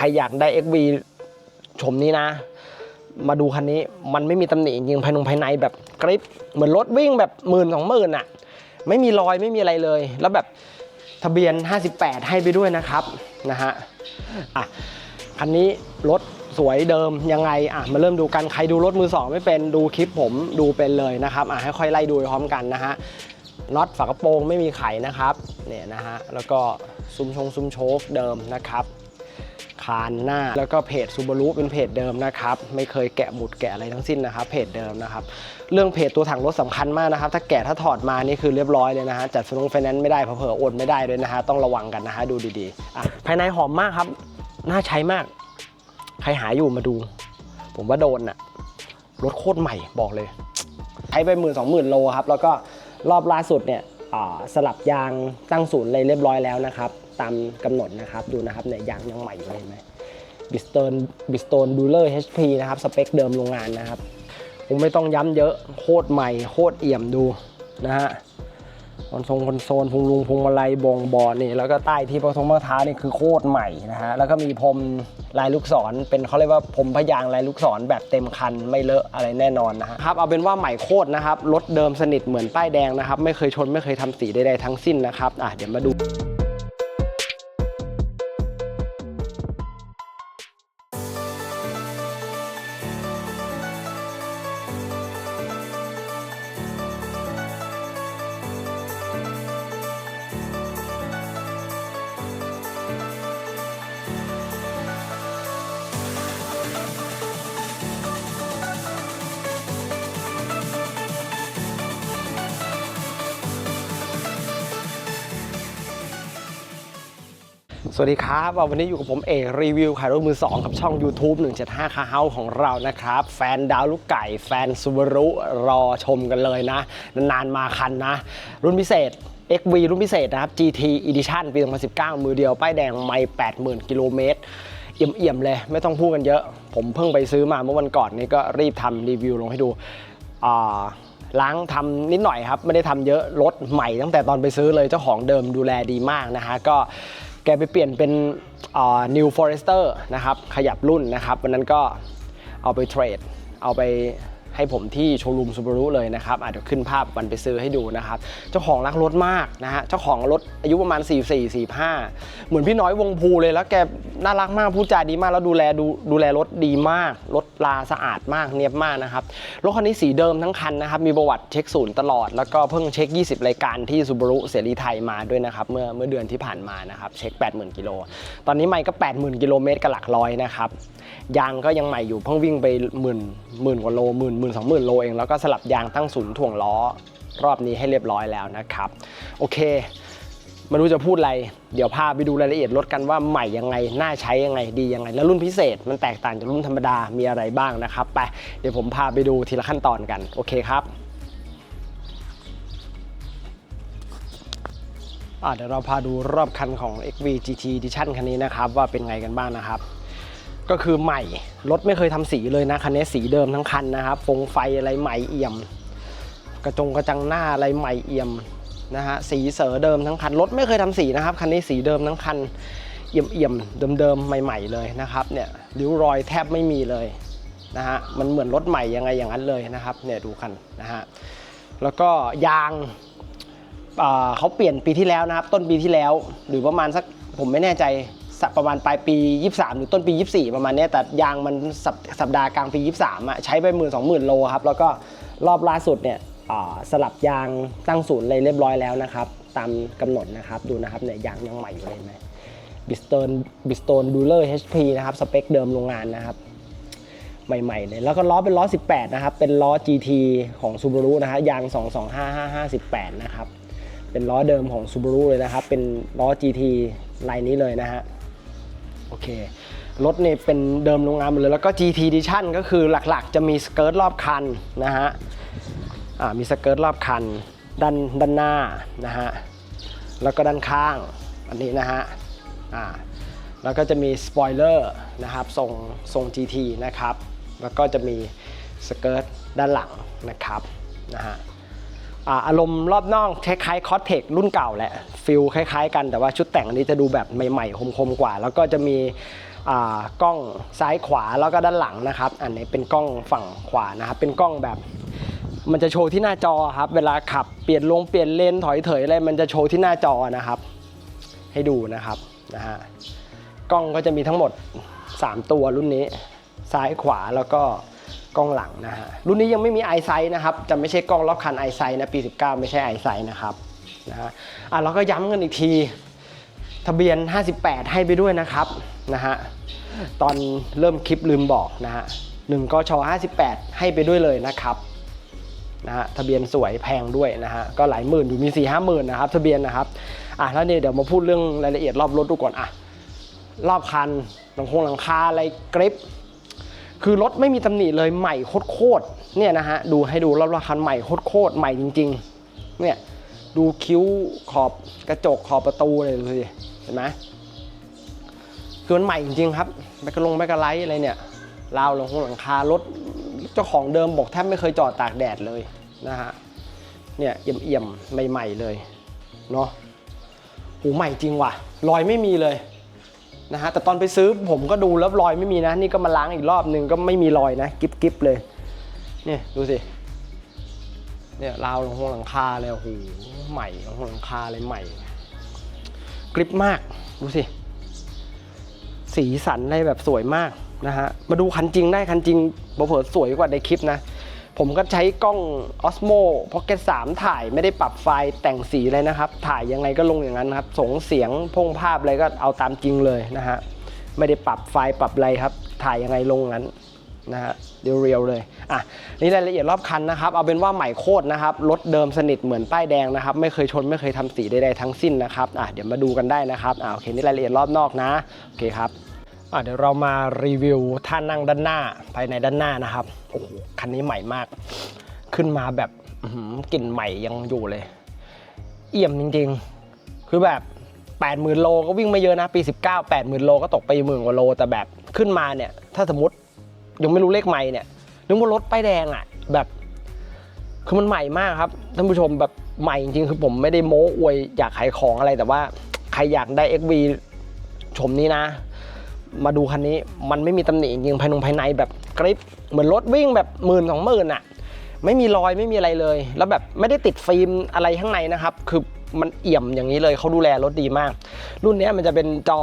ใครอยากได้ XV ชมนี้นะ มาดูคันนี้มันไม่มีตำหนิจริงๆภายนงภายในแบบกริปเหมือนรถวิ่งแบบหมื่นสองหมื่นอะ ไม่มีรอยไม่มีอะไรเลย แล้วแบบทะเบียน 58 ให้ไปด้วยนะครับนะฮะอะคันนี้รถสวยเดิมยังไงอะมาเริ่มดูกันใครดูรถมือสองไม่เป็นดูคลิปผมดูเป็นเลยนะครับอะให้ค่อยไล่ดูพร้อมกันนะฮะน็อตฝากระโปรงไม่มีไขนะครับเนี่ยนะฮะแล้วก็ซุ้มชงซุ้มโชคเดิมนะครับ คานหน้า แล้วก็เพจซูบารุเป็นเพจเดิมนะครับ ไม่เคยแกะหมุดแกะอะไรทั้งสิ้นนะครับ เพจเดิมนะครับ เรื่องเพจตัวถังรถสำคัญมากนะครับ ถ้าแกะถ้าถอดมานี่คือเรียบร้อยเลยนะฮะ จัดฟงไฟแนนซ์ไม่ได้ เผลอโอนไม่ได้ด้วยนะฮะ ต้องระวังกันนะฮะ ดูดีๆอะภายในหอมมากครับ น่าใช้มาก ใครหาอยู่มาดู ผมว่าโดนอะรถโคตรใหม่บอกเลย ใช้ไปหมื่นสองหมื่นโลครับ แล้วก็รอบล่าสุดเนี่ยสลับยางตั้งศูนย์เลยเรียบร้อยแล้วนะครับ ตามกำหนดนะครับดูนะครับเนี่ยยางยังใหม่อยู่เลยเห็นไหมบิสโตนบิสโตนดูเลอร์ HP นะครับสเปคเดิมโรงงานนะครับผมไม่ต้องย้ำเยอะโคตรใหม่โคตรเอี่ยมดูนะฮะคอนโซลคอนโซลพุงลุงพุงมาลัยบงบอลนี่แล้วก็ใต้ที่ประทงมะท้านี่คือโคตรใหม่นะฮะแล้วก็มีพรมลายลูกศรเป็นเขาเรียกว่าพรมพยางลายลูกศรแบบเต็มคันไม่เลอะอะไรแน่นอนนะฮะครับเอาเป็นว่าใหม่โคตรนะครับรถเดิมสนิทเหมือนป้ายแดงนะครับ ไม่เคยชนไม่เคยทำสีใดๆทั้งสิ้นนะครับอะเดี๋ยวมาดู วัสดีครับวันนี้อยู่กับผมเอกรีวิวขายรถมือ2กับช่อง YouTube 175คาเฮาของเรานะครับ แฟนดาวลูกไก่ แฟนซูบารุรอชมกันเลยนะ นานๆมาคันนะ รุ่นพิเศษ XV รุ่นพิเศษนะครับ GT Edition ปี 2019 มือเดียว ป้ายแดงไม่ 80,000 กิโลเมตรเอี่ยมๆเลย ไม่ต้องพูดกันเยอะ ผมเพิ่งไปซื้อมาเมื่อวันก่อนนี้ก็รีบทำรีวิวลงให้ดูล้างทำนิดหน่อยครับ ไม่ได้ทำเยอะรถใหม่ตั้งแต่ตอนไปซื้อเลยเจ้าของเดิมดูแลดีมากนะฮะก็ กไปเปลี่ยนเป็น New Forester นะครับ ขยับรุ่นนะครับ วันนั้นก็เอาไปเทรด เอาไป ให้ผมที่โชว์รูมซูบารุเลยนะครับอะเดี๋ยวขึ้นภาพวันไปซื้อให้ดูนะครับ เจ้าของรักรถมากนะฮะ เจ้าของรถอายุประมาณ 44 45 เหมือนพี่น้อยวงภูเลยแล้วแกน่ารักมากพูดจาดีมาก แล้วดูแลดูดูแลรถดีมาก รถลาสะอาดมากเนียบมากนะครับ รถคันนี้สีเดิมทั้งคันนะครับ มีประวัติเช็คศูนย์ตลอด แล้วก็เพิ่งเช็ค 20 รายการที่ซูบารุเสรีไทยมาด้วยนะครับ เมื่อเมื่อเดือนที่ผ่านมานะครับ เช็ค 80,000 กิโล ตอนนี้ไม่ก็ 80,000 กิโลเมตรกับหลักร้อยนะครับ ยางก็ยังใหม่อยู่เพิ่งวิ่งไปหมื่นหมื่นกว่าโลหมื่นหมื่นสองหมื่นโลเองแล้วก็สลับยางตั้งศูนย์ถ่วงล้อรอบนี้ให้เรียบร้อยแล้วนะครับ โอเคไม่รู้จะพูดอะไร เดี๋ยวพาไปดูรายละเอียดรถกันว่าใหม่ยังไง น่าใช้ยังไง ดียังไง แล้วรุ่นพิเศษมันแตกต่างจากรุ่นธรรมดา มีอะไรบ้างนะครับ ไป เดี๋ยวผมพาไปดูทีละขั้นตอนกัน โอเคครับเดี๋ยวเราพาดูรอบคันของ XV GT Edition คันนี้นะครับ ว่าเป็นไงกันบ้างนะครับ ก็คือใหม่ รถไม่เคยทำสีเลยนะคันนี้สีเดิมทั้งคันนะครับ ฟงไฟอะไรใหม่เอี่ยม กระจงกระจังหน้าอะไรใหม่เอี่ยมนะฮะสีเสือเดิมทั้งคันรถไม่เคยทำสีนะครับคันนี้สีเดิมทั้งคันเอี่ยมเอี่ยมๆเดิมๆใหม่ ๆ เลยนะครับเนี่ยริ้วรอยแทบไม่มีเลยนะฮะมันเหมือนรถใหม่ยังไงอย่างนั้นเลยนะครับเนี่ยดูคันนะฮะแล้วก็ยางเขาเปลี่ยนปีที่แล้วนะครับ ต้นปีที่แล้ว หรือประมาณสักผมไม่แน่ใจ ประมาณปลายปี 23 หรือต้นปี 24 ประมาณนี้แต่ยางมันสัปสัปดาห์กลางปี 23อะใช้ไปหมื่นสองหมื่นโลครับ แล้วก็รอบล่าสุดเนี่ยสลับยางตั้งศูนย์เลยเรียบร้อยแล้วนะครับ ตามกำหนดนะครับดูนะครับเนี่ยยางยังใหม่อยู่เลยไหมบิสโตนบิสโตนดูเลอร์ HP นะครับ สเปคเดิมโรงงานนะครับ ใหม่ๆเลยแล้วก็ล้อเป็นล้อ 18 นะครับ เป็นล้อ GT ของ Subaru นะฮะยาง 225558 นะครับ เป็นล้อเดิมของ Subaru เลยนะครับ เป็นล้อ GT ลายนี้เลยนะฮะ โอเค รถนี่เป็นเดิมโรงงานหมดเลย แล้วก็ GT Edition ก็คือหลักๆ จะมีสเกิร์ตรอบคันนะฮะอ่ามีสเกิร์ตรอบคันด้านด้านหน้านะฮะ แล้วก็ด้านข้างอันนี้นะฮะอ่าแล้วก็จะมีสปอยเลอร์นะครับทรงทรง GT นะครับ แล้วก็จะมีสเกิร์ตด้านหลังนะครับนะฮะ อารมณ์รอบนอกคล้ายๆคอสเทครุ่นเก่าแหละฟิลคล้ายๆ กันแต่ว่าชุดแต่งอันนี้จะดูแบบใหม่ๆคมๆกว่า แล้วก็จะมีกล้องซ้ายขวาแล้วก็ด้านหลังนะครับ อันนี้เป็นกล้องฝั่งขวานะครับ เป็นกล้องแบบ มันจะโชว์ที่หน้าจอครับ เวลาขับเปลี่ยนลงเปลี่ยนเลนถอยเถยอะไรมันจะโชว์ที่หน้าจอนะครับ ให้ดูนะครับนะฮะกล้องก็จะมีทั้งหมด 3 ตัวรุ่นนี้ ซ้ายขวาแล้วก็ กล้องหลังนะฮะรุ่นนี้ยังไม่มีไอไซนะครับจะไม่ใช่กล้องรอบคันไอไซนะปี 19 ไม่ใช่ไอไซนะครับนะฮะอะเราก็ย้ำกันอีกที ทะเบียน 58 ให้ไปด้วยนะครับนะฮะตอนเริ่มคลิปลืมบอกนะฮะหนึ่งกช58 ให้ไปด้วยเลยนะครับนะฮะทะเบียนสวยแพงด้วยนะฮะก็หลายหมื่นอยู่มี4ี่ห้าหมื่นนะครับทะเบียนนะครับอะแล้วเนี่ยเดี๋ยวมาพูดเรื่องรายละเอียดรอบรถดูก่อนอะรอบคันหลังคงหลังคาอะไรกริป คือรถไม่มีตำหนิเลยใหม่โคตรเนี่ยนะฮะดูให้ดูรอบๆคันใหม่โคตรใหม่จริงๆเนี่ยดูคิ้วขอบกระจกขอบประตูเลยดูสิเห็นไหมคือมันใหม่จริงๆครับแมกกะลงแมกกะไลท์อะไรเนี่ยราวลงหลังคารถเจ้าของเดิมบอกแทบไม่เคยจอดตากแดดเลยนะฮะเนี่ยเอี่ยมๆใหม่ๆเลยเนาะหูใหม่จริงว่ะรอยไม่มีเลย นะฮะแต่ตอนไปซื้อผมก็ดูแล้วรอยไม่มีนะ นี่ก็มาล้างอีกรอบหนึ่งก็ไม่มีรอยนะกิ๊บกิ๊บเลย เนี่ยดูสิเนี่ยราวหลังคงหลังคาเลยโอ้โหใหม่หลังคงหลังคาเลยใหม่กริบมากดูสิ สีสันอะไรแบบสวยมากนะฮะมาดูคันจริงได้คันจริงเผลอสวยกว่าในคลิปนะ ผมก็ใช้กล้อง Osmo Pocket 3 ถ่ายไม่ได้ปรับไฟล์แต่งสีเลยนะครับ ถ่ายยังไงก็ลงอย่างนั้นครับส่งเสียงพงภาพอะไรก็เอาตามจริงเลยนะฮะไม่ได้ปรับไฟล์ปรับอะไรครับ ถ่ายยังไงลงงั้นนะฮะเรียวๆเลยอะนี่รายละเอียดรอบคันนะครับ เอาเป็นว่าใหม่โคตรนะครับรถเดิมสนิทเหมือนป้ายแดงนะครับ ไม่เคยชนไม่เคยทำสีใดๆทั้งสิ้นนะครับอะเดี๋ยวมาดูกันได้นะครับอะโอเคนี่รายละเอียดรอบนอกนะโอเคครับ เดี๋ยวเรามารีวิวท่านั่งด้านหน้าภายในด้านหน้านะครับโอ้โหคันนี้ใหม่มาก ขึ้นมาแบบกลิ่นใหม่ยังอยู่เลย เอี่ยมจริงๆ คือแบบ 80,000 โลก็วิ่งไม่เยอะนะ ปี 19 80,000 โลก็ตกไปหมื่นกว่าโล แต่แบบขึ้นมาเนี่ย ถ้าสมมติยังไม่รู้เลขไม่เนี่ยนึกว่ารถป้ายแดงอะ แบบคือมันใหม่มากครับท่านผู้ชมแบบใหม่จริงๆคือผมไม่ได้โม้อวยอยากขายของอะไรแต่ว่าใครอยากได้ XV ชมนี้นะ มาดูคันนี้มันไม่มีตำหนิจริงภายนงภายในแบบกริปเหมือนรถวิ่งแบบหมื่นสองหมื่นอะไม่มีรอยไม่มีอะไรเลย แล้วแบบไม่ได้ติดฟิล์มอะไรข้างในนะครับ คือมันเอี่ยมอย่างนี้เลยเขาดูแลรถดีมาก รุ่นนี้มันจะเป็นจอ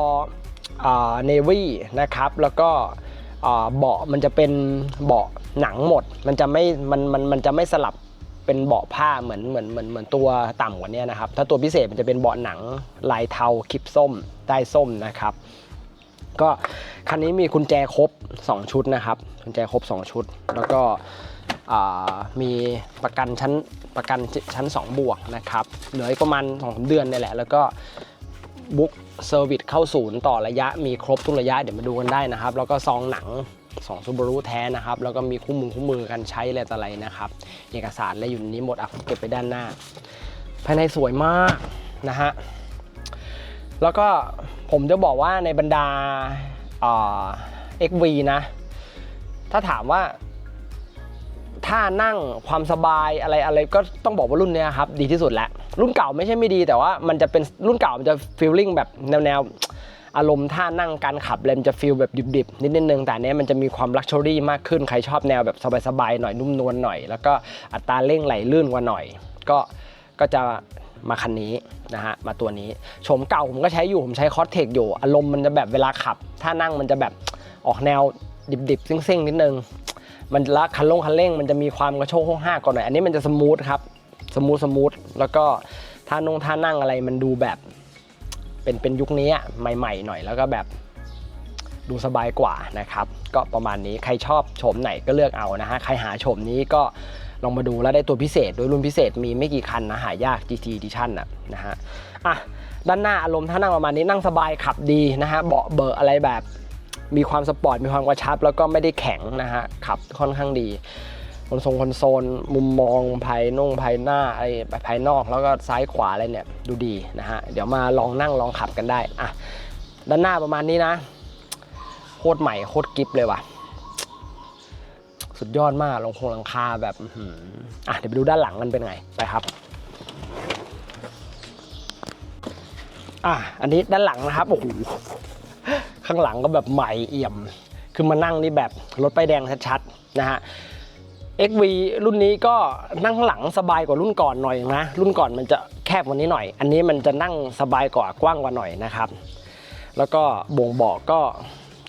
เนวี่นะครับ แล้วก็เบาะมันจะเป็นเบาะหนังหมด มันจะไม่มันมันมันจะไม่สลับเป็นเบาะผ้าเหมือนเหมือนเหมือนเหมือนตัวต่ำกว่านี้นะครับ ถ้าตัวพิเศษมันจะเป็นเบาะหนังลายเทาคลิปส้มใต้ส้มนะครับ ก็คันนี้มีกุญแจครบ 2 ชุดนะครับกุญแจครบ 2 ชุด แล้วก็มีประกันชั้นประกันชั้น 2 บวกนะครับเหลืออีกประมาณ2เดือนนี่แหละ แล้วก็บุ๊กเซอร์วิสเข้าศูนย์ต่อระยะมีครบทุกระยะเดี๋ยวมาดูกันได้นะครับ แล้วก็ซองหนัง2ซูบารุแท้นะครับ แล้วก็มีคู่มือคู่มือกันใช้อะไรต่ออะไรนะครับ เอกสารอะไรอยู่ในนี้หมดอะผมเก็บไปด้านหน้า ภายในสวยมากนะฮะแล้วก็ ผมจะบอกว่าในบรรดาเอ่อ XV นะ ถ้าถามว่าท่านั่งความสบายอะไรอะไรก็ต้องบอกว่ารุ่นนี้ครับ ดีที่สุดแล้ว รุ่นเก่าไม่ใช่ไม่ดีแต่ว่ามันจะเป็นรุ่นเก่ามันจะฟีลลิ่งแบบแนวแนวอารมณ์ท่านั่งการขับเลยมันจะฟีลแบบดิบๆ นิดนึง แต่เนี้ยมันจะมีความลักชัวรี่มากขึ้น ใครชอบแนวแบบสบายๆ หน่อยนุ่มนวลหน่อย แล้วก็อัตราเร่งไหลลื่นกว่าหน่อย ก็ก็จะ มาคันนี้นะฮะมาตัวนี้โฉมเก่าผมก็ใช้อยู่ผมใช้คอสเทคอยู่ อารมณ์มันจะแบบเวลาขับ ถ้านั่งมันจะแบบออกแนวดิบๆซิ่งๆนิดนึง มันละคันลงคันเร่งมันจะมีความกระโชกห้องห้าก่อนหน่อย อันนี้มันจะสมูทครับสมูทสมูทแล้วก็ท่านงท่านั่งอะไรมันดูแบบเป็นเป็นยุคนี้อะใหม่ ๆ หน่อยแล้วก็แบบดูสบายกว่านะครับ ก็ประมาณนี้ใครชอบโฉมไหนก็เลือกเอานะฮะใครหาโฉมนี้ก็ ลองมาดูแล้วได้ตัวพิเศษ โดยรุ่นพิเศษมีไม่กี่คันนะหายาก GT Edition นะนะฮะอะด้านหน้าอารมณ์ท่านั่งประมาณนี้นั่งสบายขับดีนะฮะเบาะเบอร์อะไรแบบมีความสปอร์ตมีความกระชับ แล้วก็ไม่ได้แข็งนะฮะขับค่อนข้างดีคอนโซลคอนโซลมุมมองภายนงภายหน้าอะไรภายนอกแล้วก็ซ้ายขวาอะไรเนี่ยดูดีนะฮะเดี๋ยวมาลองนั่งลองขับกันได้อะด้านหน้าประมาณนี้นะโคตรใหม่โคตรกิฟเลยว่ะ สุดยอดมากลงคงหลังคาแบบอืมอะเดี๋ยวไปดูด้านหลังกันเป็นไงไปครับอะอันนี้ด้านหลังนะครับโอ้โหข้างหลังก็แบบใหม่เอี่ยม คือมานั่งนี่แบบรถป้ายแดงชัดๆนะฮะ XV รุ่นนี้ก็นั่งข้างหลังสบายกว่ารุ่นก่อนหน่อยนะ รุ่นก่อนมันจะแคบกว่านี้หน่อย อันนี้มันจะนั่งสบายกว่ากว้างกว่าหน่อยนะครับ แล้วก็บ่งบอกก็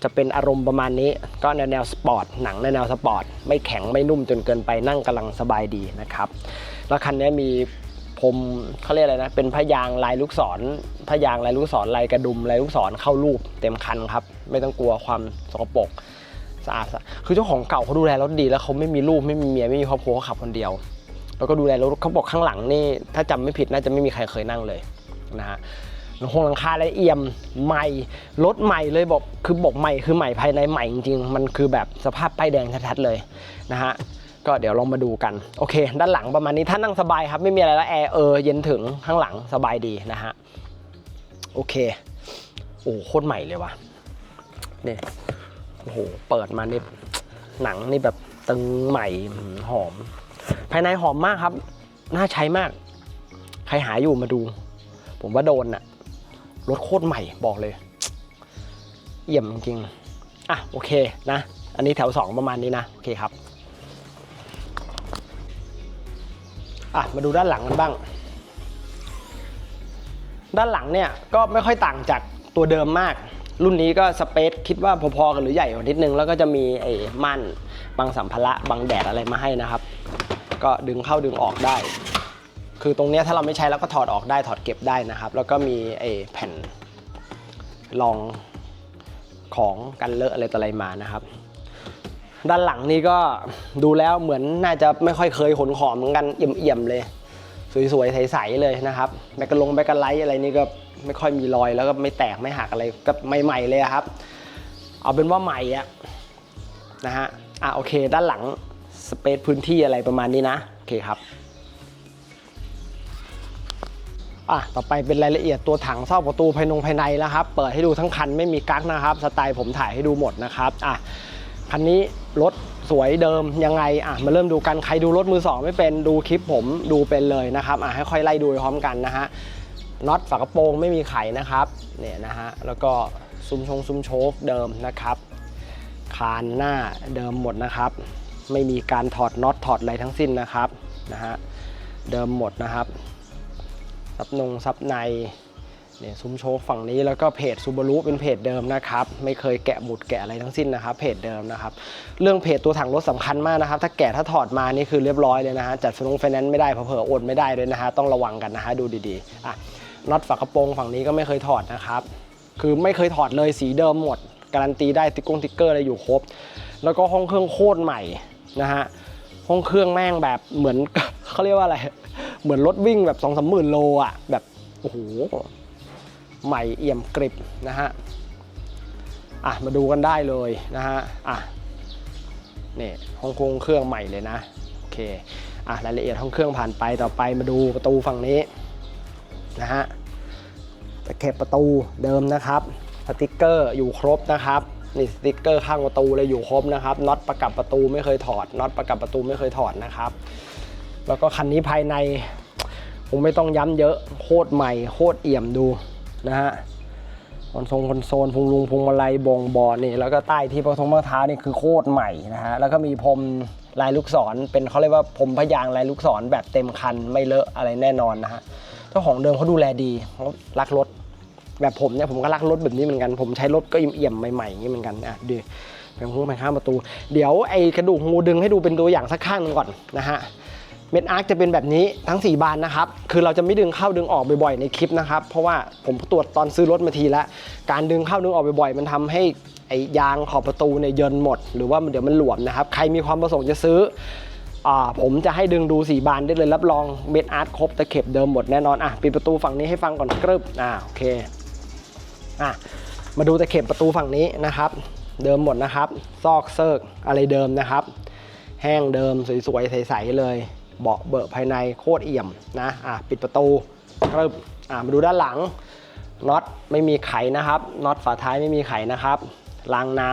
จะเป็นอารมณ์ประมาณนี้ ก็แนวแนวสปอร์ตหนังในแนวสปอร์ตไม่แข็งไม่นุ่มจนเกินไปนั่งกำลังสบายดีนะครับแล้วคันนี้มีพรมเขาเรียกอะไรนะเป็นพยางลายลูกศรพยางลายลูกศรลายกระดุมลายลูกศรเข้ารูปเต็มคันครับ ไม่ต้องกลัวความสกปรกสะอาดสะคือเจ้าของเก่าเขาดูแลรถดีแล้วเขาไม่มีลูกไม่มีเมียไม่มีครอบครัวเขาขับคนเดียว แล้วก็ดูแลรถเขาบอกข้างหลังนี่ถ้าจำไม่ผิดน่าจะไม่มีใครเคยนั่งเลยนะฮะ หงหลังคาละเอี่ยมใหม่รถใหม่เลยบอกคือบอกใหม่คือใหม่ภายในใหม่จริงๆมันคือแบบสภาพป้ายแดงชัดๆเลยนะฮะก็เดี๋ยวลองมาดูกันโอเค ด้านหลังประมาณนี้ถ้านั่งสบายครับไม่มีอะไรแล้วแอร์เออเย็นถึงข้างหลังสบายดีนะฮะโอเคโอ้โคตรใหม่เลยว่ะนี่โอ้โหเปิดมานี่หนังนี่แบบตึงใหม่หืมหอม ภายในหอมมากครับ น่าใช้มาก ใครหาอยู่มาดู ผมว่าโดนอะ รถโคตรใหม่บอกเลย เยี่ยมจริงๆอะโอเคนะ อันนี้แถว 2 ประมาณนี้นะ โอเคครับอะมาดูด้านหลังกันบ้าง ด้านหลังเนี่ยก็ไม่ค่อยต่างจากตัวเดิมมาก รุ่นนี้ก็สเปซคิดว่าพอๆกันหรือใหญ่กว่านิดนึง แล้วก็จะมีไอ้ม่านบังสัมภาระบังแดดอะไรมาให้นะครับ ก็ดึงเข้าดึงออกได้ คือตรงนี้ถ้าเราไม่ใช้แล้วก็ถอดออกได้ถอดเก็บได้นะครับ แล้วก็มีไอ้แผ่นรองของกันเลอะอะไรต่ออะไรมานะครับ ด้านหลังนี่ก็ดูแล้วเหมือนน่าจะไม่ค่อยเคยขนของเหมือนกันเอี่ยมๆเลย สวยๆใสๆเลยนะครับแบกกะลงแบกกะไลท์อะไรนี่ก็ไม่ค่อยมีรอยแล้วก็ไม่แตกไม่หักอะไรก็ใหม่ๆเลยครับ เอาเป็นว่าใหม่อะนะฮะอะโอเค ด้านหลังสเปซพื้นที่อะไรประมาณนี้นะโอเคครับ อะต่อไปเป็นรายละเอียดตัวถังซอกประตูภายนงภายในแล้วครับ เปิดให้ดูทั้งคันไม่มีกั๊กนะครับ สไตล์ผมถ่ายให้ดูหมดนะครับอะคันนี้รถสวยเดิมยังไงอะมาเริ่มดูกันใครดูรถมือสองไม่เป็นดูคลิปผมดูเป็นเลยนะครับอะให้ค่อยไล่ดูพร้อมกันนะฮะน็อตฝากระโปรงไม่มีไขนะครับเนี่ยนะฮะแล้วก็ซุ้มชงซุ้มโชคเดิมนะครับ คานหน้าเดิมหมดนะครับ ไม่มีการถอดน็อตถอดอะไรทั้งสิ้นนะครับนะฮะเดิมหมดนะครับ ซับนงซับในเนี่ยซุ้มโชว์ฝั่งนี้แล้วก็เพจซูบารุเป็นเพจเดิมนะครับ ไม่เคยแกะหมุดแกะอะไรทั้งสิ้นนะครับ เพจเดิมนะครับ เรื่องเพจตัวถังรถสำคัญมากนะครับ ถ้าแกะถ้าถอดมานี่คือเรียบร้อยเลยนะฮะจัดฟนงไฟแนนซ์ไม่ได้เผลอโอนไม่ได้ด้วยนะฮะต้องระวังกันนะฮะดูดีๆอะน็อตฝากระโปรงฝั่งนี้ก็ไม่เคยถอดนะครับ คือไม่เคยถอดเลยสีเดิมหมด การันตีได้ติ๊กกงติ๊กเกอร์อะไรอยู่ครบ แล้วก็ห้องเครื่องโคตรใหม่นะฮะห้องเครื่องแม่งแบบเหมือนเขาเรียกว่าอะไร เหมือนรถวิ่งแบบสองสามหมื่นโลอะแบบโอ้โหใหม่เอี่ยมกริบนะฮะอะมาดูกันได้เลยนะฮะอะนี่ห้องโครงเครื่องใหม่เลยนะโอเคอะรายละเอียดห้องเครื่องผ่านไปต่อไปมาดูประตูฝั่งนี้นะฮะตะเข็บประตูเดิมนะครับสติกเกอร์อยู่ครบนะครับนี่สติกเกอร์ข้างประตูเลยอยู่ครบนะครับน็อตประกับประตูไม่เคยถอดน็อตประกับประตูไม่เคยถอดนะครับ แล้วก็คันนี้ภายในผมไม่ต้องย้ำเยอะโคตรใหม่โคตรเอี่ยมดูนะฮะคอนโซลคอนโซลพุงลุงพุงมาลัยบงบอนี่แล้วก็ใต้ที่ประทงมะเท้านี่คือโคตรใหม่นะฮะแล้วก็มีพรมลายลูกศรเป็นเขาเรียกว่าพรมพยางลายลูกศรแบบเต็มคันไม่เลอะอะไรแน่นอนนะฮะเจ้าของเดิมเขาดูแลดีเขารักรถ แบบผมเนี่ยผมก็รักรถแบบนี้เหมือนกัน ผมใช้รถก็เอี่ยมใหม่ๆอย่างนี้เหมือนกันอะดูแผงหูแผงข้างประตู เดี๋ยวไอ้กระดูกงูดึงให้ดูเป็นตัวอย่างสักข้างหนึงก่อนนะฮะ เม็ดอาร์คจะเป็นแบบนี้ทั้ง 4 บานนะครับ คือเราจะไม่ดึงเข้าดึงออกบ่อยๆในคลิปนะครับ เพราะว่าผมตรวจตอนซื้อรถมาทีแล้ว การดึงเข้าดึงออกบ่อยๆ มันทำให้ไอ้ยางขอบประตูเนี่ยเยินหมด หรือว่าเดี๋ยวมันหลวมนะครับ ใครมีความประสงค์จะซื้ออ่าผมจะให้ดึงดูสีบานได้เลยรับรองเม็ดอาร์ตครบตะเข็บเดิมหมดแน่นอนอะปิดประตูฝั่งนี้ให้ฟังก่อนกรึบอ่าโอเคอะมาดูตะเข็บประตูฝั่งนี้นะครับ เดิมหมดนะครับ ซอกเซิกอะไรเดิมนะครับ แห้งเดิมสวยๆใสๆเลย เบาะเบอะภายในโคตรเอี่ยมนะอะปิดประตูกรึบอะมาดูด้านหลังน็อตไม่มีไขนะครับน็อตฝาท้ายไม่มีไขนะครับรางน้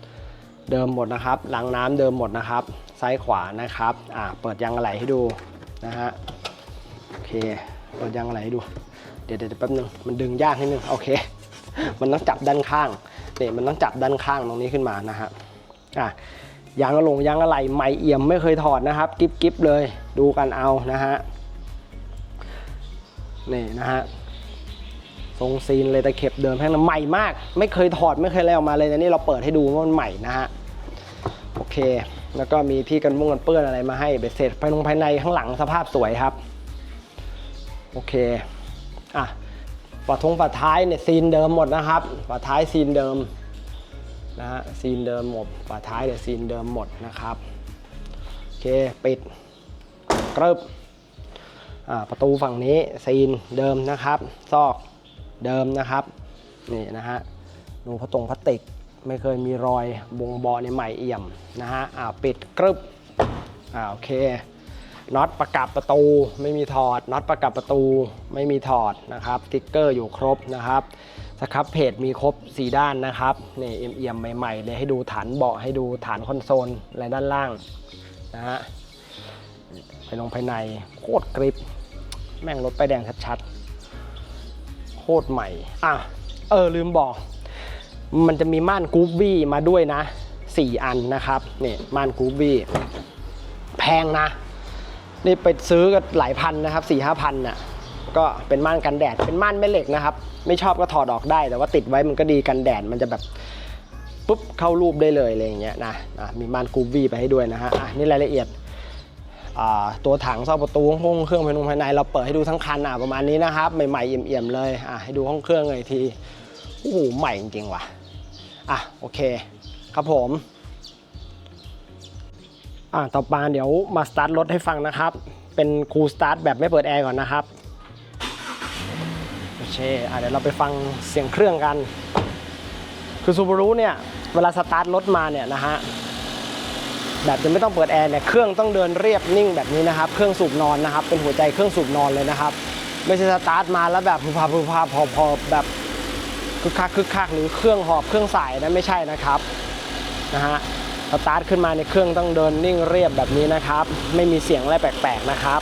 ำเดิมหมดนะครับรางน้ำเดิมหมดนะครับ ซ้ายขวานะครับอ่าเปิดยางอะไหล่ให้ดูนะฮะโอเคเปิดยางอะไหล่ให้ดู เดี๋ยวเดี๋ยวแป๊บนึงมันดึงยากนิดนึงโอเค มันต้องจับด้านข้างเนี่ยมันต้องจับด้านข้างตรงนี้ขึ้นมานะฮะอะ ยางกระหลงยางอะไรใหม่เอี่ยมไม่เคยถอดนะครับกิฟกิฟเลยดูกันเอานะฮะนี่นะฮะทรงซีนเลยตะเข็บเดิมแพงใหม่มาก ไม่เคยถอดไม่เคยอะไรออกมาเลยนะนี่เราเปิดให้ดูว่ามันใหม่นะฮะโอเค แล้วก็มีที่กันมุ้งกันเปื้อนอะไรมาให้เบ็ดเสร็จภายในภายในข้างหลังสภาพสวยครับโอเคอะฝาทงฝาท้ายเนี่ยซีนเดิมหมดนะครับฝาท้ายซีนเดิม นะฮะซีนเดิมหมดฝาท้ายเนี่ยซีนเดิมหมดนะครับโอเคปิดกรึบประตูฝั่งนี้ซีนเดิมนะครับ ซอกเดิมนะครับนี่นะฮะดูพระตรงพลาสติกไม่เคยมีรอยบงบอในใหม่เอี่ยมนะฮะอ่าปิดกรึบอ่าโอเคน็อตประกับประตู ไม่มีถอดน็อตประกับประตูไม่มีถอดนะครับสติ๊กเกอร์อยู่ครบนะครับ สครับเพจมีครบ 4 ด้านนะครับนี่เอี่ยมๆใหม่ๆเลยให้ดูฐานเบาะให้ดูฐานคอนโซลอะไรด้านล่างนะฮะภายลงภายในโคตรกริปแม่งรถไปแดงชัดๆ โคตรใหม่ อะ เออ ลืมบอก มันจะมีม่านกูบี้มาด้วยนะ 4 อันนะครับนี่ม่านกูบี้แพงนะ นี่ไปซื้อก็หลายพันนะครับสี่ห้าพันน่ะ ก็เป็นม่านกันแดด เป็นม่านแม่เหล็กนะครับ ไม่ชอบก็ถอดออกได้ แต่ว่าติดไว้มันก็ดีกันแดด มันจะแบบปุ๊บเข้ารูปได้เลยอะไรอย่างเงี้ยนะอะมีม่านกูบี้ไปให้ด้วยนะฮะ อะนี่รายละเอียดอ่าตัวถังซ่อกประตูห้องเครื่องภายในภายใน เราเปิดให้ดูทั้งคันอะประมาณนี้นะครับ ใหม่ๆเอี่ยมๆเลยอะให้ดูห้องเครื่องเลยทีโอ้โหใหม่จริงๆว่ะอะโอเคครับผมอ่าต่อมาเดี๋ยวมาสตาร์ทรถให้ฟังนะครับ เป็นคูลสตาร์ทแบบไม่เปิดแอร์ก่อนนะครับ เคอ่เดี๋ยวเราไปฟังเสียงเครื่องกัน คือซูบารุเนี่ย เวลาสตาร์ทรถมาเนี่ยนะฮะ แบบจะไม่ต้องเปิดแอร์เนี่ย เครื่องต้องเดินเรียบนิ่งแบบนี้นะครับ เครื่องสูบนอนนะครับ เป็นหัวใจเครื่องสูบนอนเลยนะครับ ไม่ใช่สตาร์ทมาแล้วแบบพุพาพุพาพอพอแบบคึกคักคึกคักหรือเครื่องหอบเครื่องสายนะไม่ใช่นะครับนะฮะสตาร์ทขึ้นมาในเครื่องต้องเดินนิ่งเรียบแบบนี้นะครับ ไม่มีเสียงอะไรแปลกๆนะครับ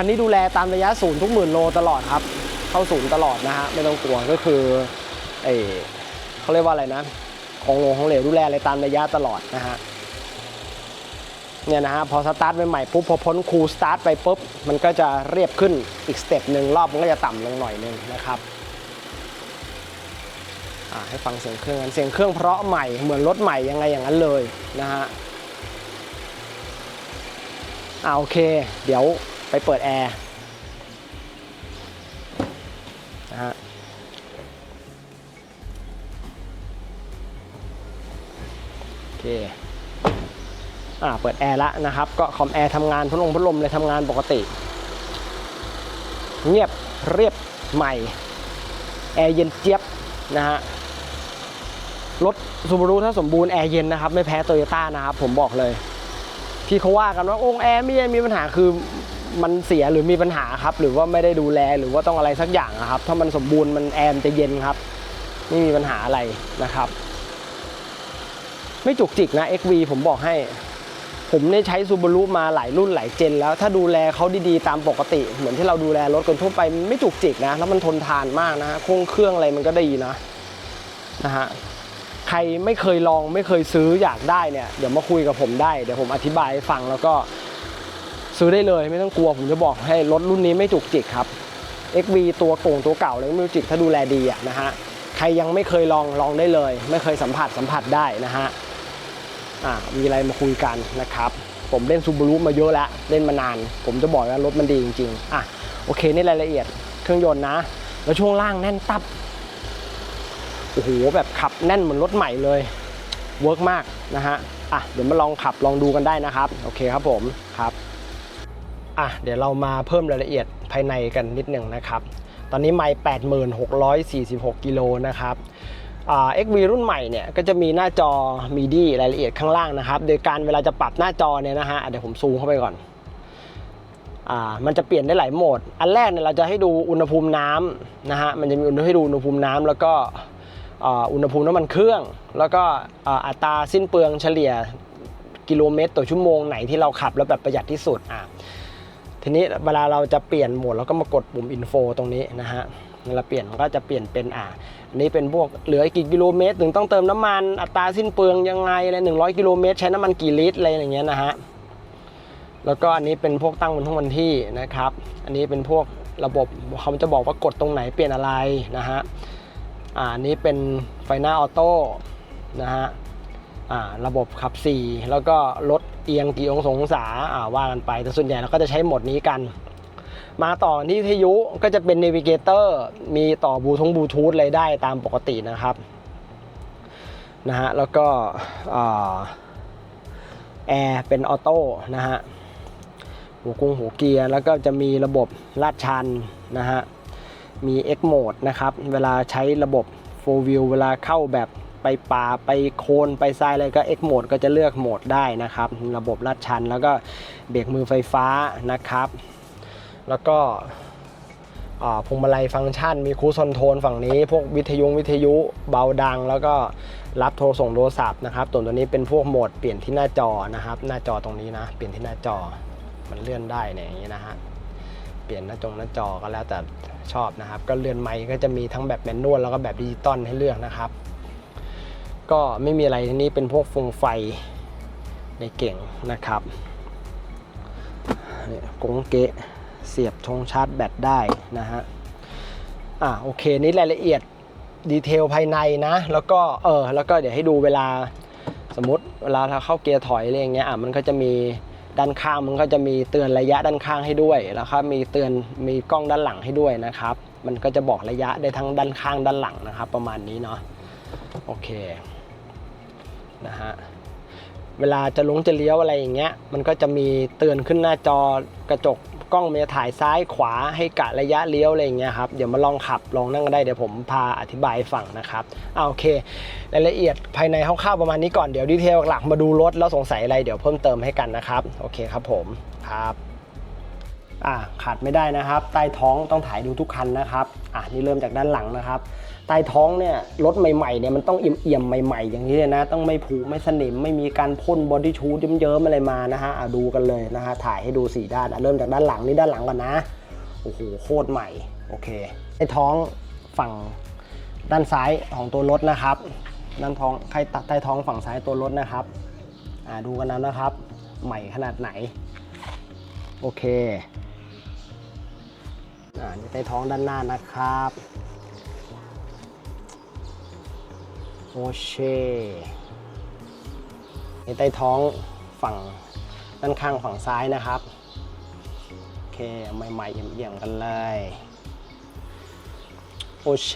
คันนี้ดูแลตามระยะศูนย์ทุกหมื่นโลตลอดครับ เข้าศูนย์ตลอดนะฮะไม่ต้องกลัวก็คือเอเขาเรียกว่าอะไรนะของโลของเหลวดูแลอะไรตามระยะตลอดนะฮะเนี่ยนะฮะพอสตาร์ทใหม่ๆปุ๊บพอพ้นคูลสตาร์ทไปปุ๊บมันก็จะเรียบขึ้นอีกสเต็ปหนึ่งรอบมันก็จะต่ำลงหน่อยหนึงนะครับอ่าให้ฟังเสียงเครื่องกันเสียงเครื่องเพราะใหม่เหมือนรถใหม่ยังไงอย่างนั้นเลยนะฮะอ่าโอเค เดี๋ยว ไปเปิดแอร์นะฮะโอเคอ่าเปิดแอร์ล้วนะครับ ก็คอมแอร์ทำงานพัดลมพัดลมเลยทำงานปกติ เงียบเรียบใหม่ แอร์เย็นเจี๊ยบนะฮะรถซูบารุถ้าสมบูรณ์แอร์เย็นนะครับ ไม่แพ้โตโยต้านะครับ ผมบอกเลย ที่เขาว่ากันว่าองแอร์ไม่มีปัญหาคือ มันเสียหรือมีปัญหาครับ หรือว่าไม่ได้ดูแลหรือว่าต้องอะไรสักอย่างครับ ถ้ามันสมบูรณ์มันแอร์มันจะเย็นครับ ไม่มีปัญหาอะไรนะครับ ไม่จุกจิกนะ XV ผมบอกให้ ผมเนี่ยใช้ซูบารุมาหลายรุ่นหลายเจน แล้วถ้าดูแลเขาดีๆตามปกติ เหมือนที่เราดูแลรถกันทั่วไปไม่จุกจิกนะ แล้วมันทนทานมากนะฮะโครงเครื่องอะไรมันก็ดีนะนะฮะใครไม่เคยลองไม่เคยซื้ออยากได้เนี่ยเดี๋ยวมาคุยกับผมได้ เดี๋ยวผมอธิบายให้ฟังแล้วก็ ซื้อได้เลยไม่ต้องกลัวผมจะบอกให้รถรุ่นนี้ไม่จุกจิกครับ XV ตัวโก่งตัวเก่าเลยไม่จุกจิกถ้าดูแลดีอะนะฮะใครยังไม่เคยลองลองได้เลย ไม่เคยสัมผัสสัมผัสได้นะฮะอ่ามีอะไรมาคุยกันนะครับผมเล่นซูบารุมาเยอะแล้วเล่นมานาน ผมจะบอกว่ารถมันดีจริงๆอะโอเคนี่รายละเอียดเครื่องยนต์นะ แล้วช่วงล่างแน่นตับโอ้โหแบบขับแน่นเหมือนรถใหม่เลยเวิร์กมากนะฮะอะเดี๋ยวมาลองขับลองดูกันได้นะครับ โอเคครับผมครับ อะเดี๋ยวเรามาเพิ่มรายละเอียดภายในกันนิดหนึ่งนะครับ ตอนนี้ไมล์8646 กิโลนะครับอ่า XV รุ่นใหม่เนี่ยก็จะมีหน้าจอมีดีรายละเอียดข้างล่างนะครับ โดยการเวลาจะปรับหน้าจอเนี่ยนะฮะเดี๋ยวผมซูมเข้าไปก่อนมันจะเปลี่ยนได้หลายโหมด อันแรกเนี่ยเราจะให้ดูอุณหภูมิน้ำนะฮะ มันจะมีอุณหให้ดูอุณหภูมิน้ำแล้วก็อุณหภูมิน้ำมันเครื่อง แล้วก็อัตราสิ้นเปลืองเฉลี่ยกิโลเมตรต่อชั่วโมงไหนที่เราขับแล้วแบบประหยัดที่สุดอะ ทีนี้เวลาเราจะเปลี่ยนโหมดเราก็มากดปุ่มอินโฟตรงนี้นะฮะเวลาเปลี่ยนมันก็จะเปลี่ยนเป็นอ่าอันนี้เป็นพวกเหลือกี่กิโลเมตรถึงต้องเติมน้ำมันอัตราสิ้นเปลืองยังไงอะไรหนึ่งร้อยกิโลเมตรใช้น้ำมันกี่ลิตรอะไรอย่างเงี้ยนะฮะแล้วก็อันนี้เป็นพวกตั้งบนทุกวันที่นะครับ อันนี้เป็นพวกระบบเขาจะบอกว่ากดตรงไหนเปลี่ยนอะไรนะฮะอ่านนี้เป็นไฟหน้าออโต้นะฮะอ่าระบบขับ 4 แล้วก็ลดเอียงกี่องศาอ่าว่ากันไป แต่ส่วนใหญ่เราก็จะใช้โหมดนี้กัน มาต่อที่ทยุก็จะเป็น n น v ิเกเตอร์มีต่อบลูทงบลูทูธอะไรได้ตามปกตินะครับนะฮะแล้วก็แอร์เป็นออโต้นะฮะหัวกุ้งหัวเกียร์ แล้วก็จะมีระบบลาดชันนะฮะมี X Mode นะครับ เวลาใช้ระบบ4 View เวลาเข้าแบบ ไปป่าไปโคนไปทรายอะไรก็ X Mode ก็จะเลือกโหมดได้นะครับ ระบบลาดชันแล้วก็เบรกมือไฟฟ้านะครับ แล้วก็พวงมาลัยฟังก์ชัน มีคูซอนโทนฝั่งนี้ พวกวิทยุวิทยุเบาดัง แล้วก็รับโทรส่งโทรศัพท์นะครับตัวตัวนี้เป็นพวกโหมดเปลี่ยนที่หน้าจอนะครับ หน้าจอตรงนี้นะ เปลี่ยนที่หน้าจอมันเลื่อนได้เนี่ยอย่างนี้นะฮะเปลี่ยนหน้าจงหน้าจอก็แล้วแต่ชอบนะครับ ก็เลื่อนไมค์ก็จะมีทั้งแบบแมนนวลแล้วก็แบบดิจิตอลให้เลือกนะครับ ก็ไม่มีอะไรที่นี้เป็นพวกฟงไฟในเก่งนะครับกงเกะเสียบชงชาร์จแบตได้นะฮะอ่าโอเคนี่รายละเอียดดีเทลภายในนะ แล้วก็เออแล้วก็เดี๋ยวให้ดูเวลาสมมติเวลาเราเข้าเกียร์ถอยอะไรอย่างเงี้ยอะมันก็จะมีด้านข้างมันก็จะมีเตือนระยะด้านข้างให้ด้วยแล้วก็มีเตือนมีกล้องด้านหลังให้ด้วยนะครับ มันก็จะบอกระยะได้ทั้งด้านข้างด้านหลังนะครับ ประมาณนี้เนาะโอเค นะฮะเวลาจะลงจะเลี้ยวอะไรอย่างเงี้ย มันก็จะมีเตือนขึ้นหน้าจอกระจกกล้องมันจะถ่ายซ้ายขวาให้กะระยะเลี้ยวอะไรอย่างเงี้ยครับเดี๋ยวมาลองขับลองนั่งก็ได้เดี๋ยวผมพาอธิบายให้ฟังนะครับอ่าโอเครายละเอียดภายในคร่าวๆประมาณนี้ก่อนเดี๋ยวดีเทลหลักมาดูรถแล้วสงสัยอะไรเดี๋ยวเพิ่มเติมให้กันนะครับโอเคครับผมครับอ่าขาดไม่ได้นะครับ ใต้ท้องต้องถ่ายดูทุกคันนะครับอ่านี่เริ่มจากด้านหลังนะครับ ใต้ท้องเนี่ยรถใหม่ๆเนี่ยมันต้องเอี่ยมๆใหม่ ๆ อย่างนี้เลยนะ ต้องไม่ผุไม่สนิมไม่มีการพ่นบอดี้ชูดเยิ้มๆอะไรมานะฮะอ่าดูกันเลยนะฮะถ่ายให้ดูสี่ด้านเริ่มจากด้านหลังนี่ด้านหลังก่อนนะโอ้โหโคตรใหม่โอเคใต้ท้องฝั่งด้านซ้ายของตัวรถนะครับด้านท้องใครตัดใต้ท้องฝั่งซ้ายตัวรถนะครับอ่าดูกันนะนะครับ ใหม่ขนาดไหนโอเคอ่านี่ใต้ท้องด้านหน้านะครับ เชนี่ใต้ท้องฝั่งด้านข้างฝั่งซ้ายนะครับ โอเคใหม่ๆเอี่ยมๆกันเลย โอเช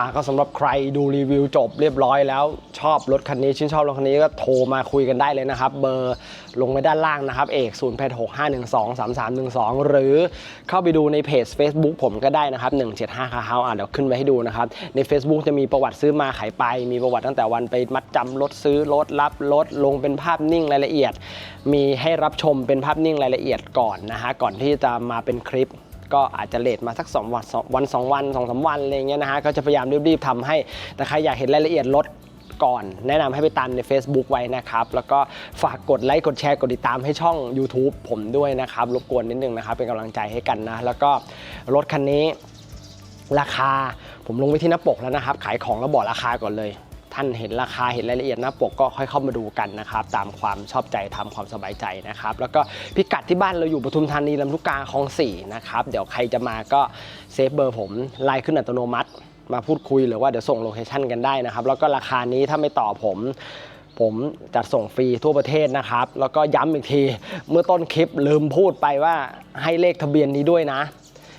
อ่าก็สำหรับใครดูรีวิวจบเรียบร้อยแล้วชอบรถคันนี้ชื่นชอบรถคันนี้ก็โทรมาคุยกันได้เลยนะครับ เบอร์ลงไว้ด้านล่างนะครับ เอก0 8 6 5 1 2 3 3 1 2 หรือเข้าไปดูในเพจ Facebook ผมก็ได้นะครับ 175คาเฮาอ่าเดี๋ยวขึ้นไว้ให้ดูนะครับ ใน Facebook จะมีประวัติซื้อมาขายไป มีประวัติตั้งแต่วันไปมัดจำรถซื้อรถรับรถลงเป็นภาพนิ่งรายละเอียด มีให้รับชมเป็นภาพนิ่งรายละเอียดก่อนนะฮะก่อนที่จะมาเป็นคลิป ก็อาจจะเลทมาสัก2วันสองวัน2วัน2อสวันอะไรเงี้ยนะฮะก็จะพยายามรีบๆทำให้แต่ใครอยากเห็นรายละเอียดรถก่อนแนะนำให้ไปตามใน Facebook ไว้นะครับ แล้วก็ฝากกดไลค์กดแชร์กดติดตามให้ช่อง YouTube ผมด้วยนะครับ รบกวนนิดนึงนะครับ เป็นกำลังใจให้กันนะ แล้วก็รถคันนี้ราคาผมลงไว้ที่หน้าปกแล้วนะครับ ขายของแล้วบอกราคาก่อนเลย ท่านเห็นราคาเห็นรายละเอียดหน้าปกก็ค่อยเข้ามาดูกันนะครับ ตามความชอบใจทำความสบายใจนะครับ แล้วก็พิกัดที่บ้านเราอยู่ปทุมธานีลำลูกกาคลองสี่นะครับ เดี๋ยวใครจะมาก็เซฟเบอร์ผมไลน์ขึ้นอัตโนมัติ มาพูดคุยหรือว่าเดี๋ยวส่งโลเคชั่นกันได้นะครับ แล้วก็ราคานี้ถ้าไม่ต่อผมผมจัดส่งฟรีทั่วประเทศนะครับ แล้วก็ย้ำอีกที เมื่อต้นคลิปลืมพูดไปว่าให้เลขทะเบียนนี้ด้วยนะ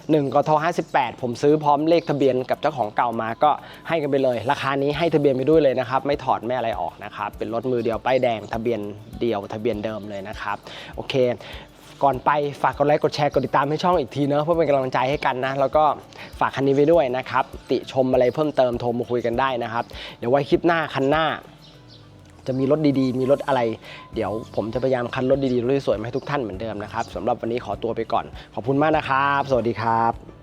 1กท58 ผมซื้อพร้อมเลขทะเบียนกับเจ้าของเก่ามาก็ให้กันไปเลย ราคานี้ให้ทะเบียนไปด้วยเลยนะครับ ไม่ถอดไม่อะไรออกนะครับ เป็นรถมือเดียวป้ายแดงทะเบียนเดียวทะเบียนเดิมเลยนะครับ โอเค ก่อนไปฝากกดไลค์กดแชร์กดติดตามให้ช่องอีกทีเนอะเพื่อเป็นกำลังใจให้กันนะ แล้วก็ฝากคันนี้ไว้ด้วยนะครับติชมอะไรเพิ่มเติมโทรมาคุยกันได้นะครับเดี๋ยวไว้คลิปหน้าคันหน้า จะมีรถดีๆ มีรถอะไร เดี๋ยวผมจะพยายามคันรถดีๆรถสวยมาให้ทุกท่านเหมือนเดิมนะครับสำหรับวันนี้ขอตัวไปก่อน ขอบคุณมากนะครับ สวัสดีครับ